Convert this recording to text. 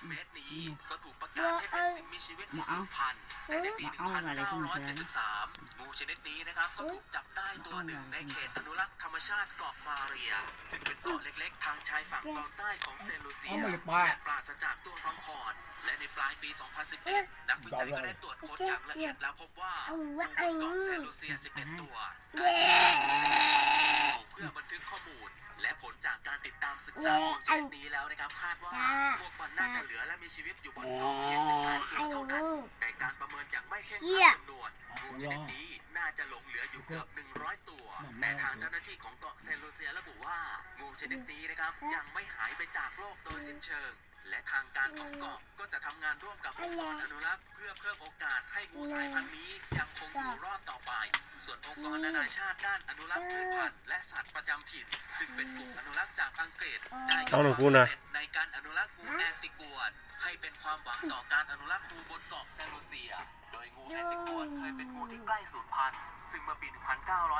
10เมตรนี้ก็ถูกประกาศให้เป็นสิ่งมีชีวิตที่สูญพันธุ์แต่ในปี 1973 งูชนิดนี้นะครับก็ถูกจับได้ตัวหนึ่งในเขตอนุรักษ์ธรรมชาติเกาะมาเรีย ซึ่งเป็นเกาะเล็กๆ ทางชายฝั่งตอนใต้ของเซนต์ลูเซียเอามาเลยป้าและปราศจากตัวฟังคอนและในปลายปี 2011 นักวิจัยก็ได้ตรวจค้นอย่างละเอียดแล้วพบว่างูบนเกาะเซนต์ลูเซีย 11 ตัวเพื่อบันทึกข้อมูล และผลจากการติดตามศึกษางูชนิดนี้แล้วนะครับคาดว่าพวก มันน่าจะเหลือและมีชีวิตอยู่บนเกาะเพียง18ตัวเท่านั้น แต่การประเมินอย่างไม่เคร่งครัดจำนวนงูชนิดนี้น่าจะหลงเหลืออยู่เกือบ 100 ตัว แต่ทางเจ้าหน้าที่ของเกาะเซนต์ลูเซียระบุว่างูชนิดนี้นะครับยังไม่หายไปจากโลกโดยสิ้นเชิง และทางการของเกาะก็จะทำงานร่วมกับองค์กรอนุรักษ์เพื่อเพิ่มโอกาสให้งูสายพันธุ์นี้ยังคงอยู่รอดต่อไป ส่วนองค์กรนานาชาติด้านอนุรักษ์พืชพันธุ์และสัตว์ประจำถิ่น ซึ่งเป็นกลุ่มอนุรักษ์จากอังกฤษได้เอาหน่อยกูนะในการอนุรักษ์งูแอ นติกวนให้เป็นความหวังต่อการอนุรักษ์งูบนเกาะเซนต์ลูเซีย โดยงูแอนติกวนเคยเป็นงูที่ใกล้สูญพันธุ์ซึ่งเมื่อปี 1995